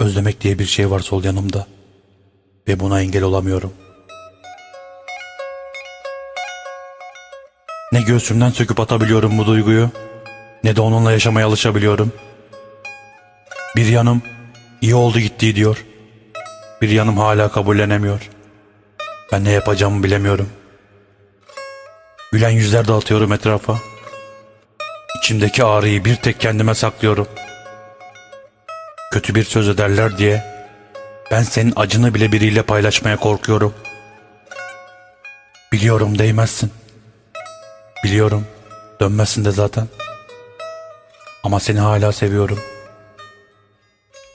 Özlemek diye bir şey var sol yanımda. Ve buna engel olamıyorum. Ne göğsümden söküp atabiliyorum bu duyguyu, ne de onunla yaşamaya alışabiliyorum. Bir yanım iyi oldu gitti diyor. Bir yanım hala kabullenemiyor. Ben ne yapacağımı bilemiyorum. Gülen yüzler dağıtıyorum etrafa. İçimdeki ağrıyı bir tek kendime saklıyorum. Kötü bir söz ederler diye ben senin acını bile biriyle paylaşmaya korkuyorum. Biliyorum değmezsin. Biliyorum dönmezsin de zaten. Ama seni hala seviyorum.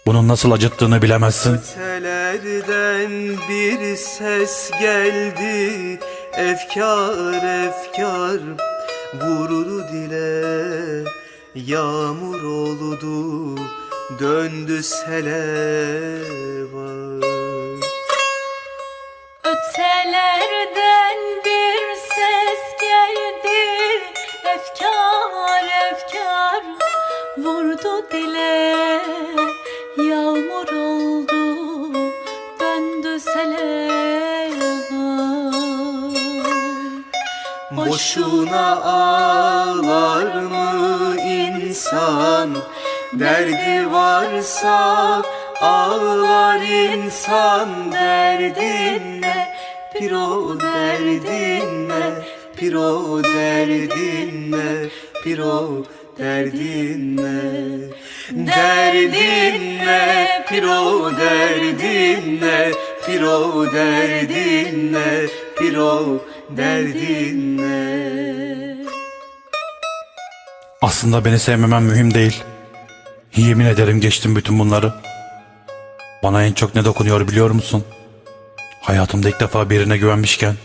Bunun nasıl acıttığını bilemezsin. Ötelerden bir ses geldi Efkar efkar vurdu dile Yağmur oldu döndü sele var Ötelerden bir ses geldi. Efkar efkar vurdu dile. Yağmur oldu döndü sele Boşuna ağlar Derdi varsa ağlar insan Derdin ne piro derdin ne Piro derdin ne Piro derdin ne Derdin ne Piro derdin ne Piro derdin ne Piro derdin ne Aslında beni sevmemen mühim değil. Yemin ederim geçtim bütün bunları. Bana en çok ne dokunuyor biliyor musun? Hayatımda ilk defa birine güvenmişken,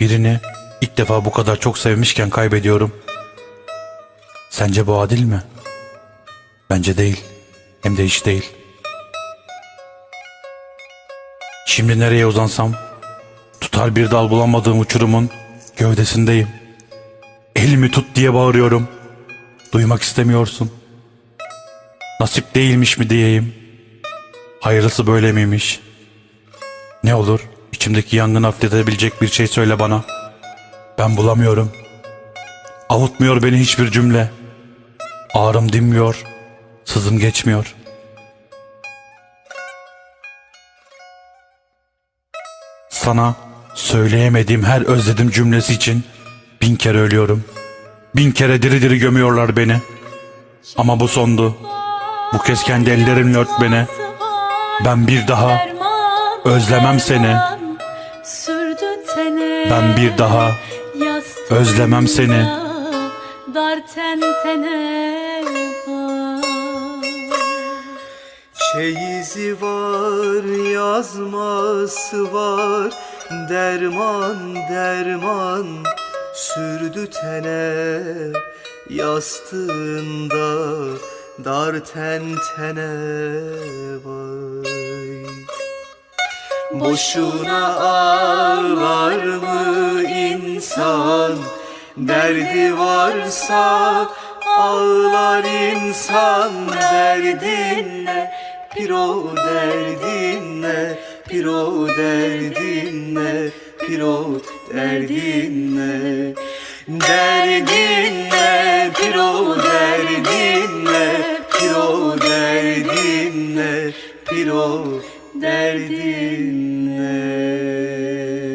birini ilk defa bu kadar çok sevmişken kaybediyorum. Sence bu adil mi? Bence değil. Hem de hiç değil. Şimdi nereye uzansam, tutar bir dal bulamadığım uçurumun gövdesindeyim. Elimi tut diye bağırıyorum. Duymak istemiyorsun. Nasip değilmiş mi diyeyim. Hayırlısı böyle miymiş? Ne olur içimdeki yangını hafifletebilecek bir şey söyle bana. Ben bulamıyorum. Avutmuyor beni hiçbir cümle. Ağrım dinmiyor. Sızım geçmiyor. Sana söyleyemediğim her özledim cümlesi için bin kere ölüyorum. Bin kere diri diri gömüyorlar beni. Ama bu sondu. Bu kez kendi ellerimle ört beni. Ben bir daha özlemem seni. Ben bir daha özlemem seni. Çeyizi var, yazması var Derman derman sürdü tene Yastığında dar ten tene vay. Boşuna ağlar mı insan? Derdi varsa ağlar insan. Derdin ne piro derdin ne Piro derdin ne Piro derdin ne Derdin ne piro derdin bir ol derdin ne?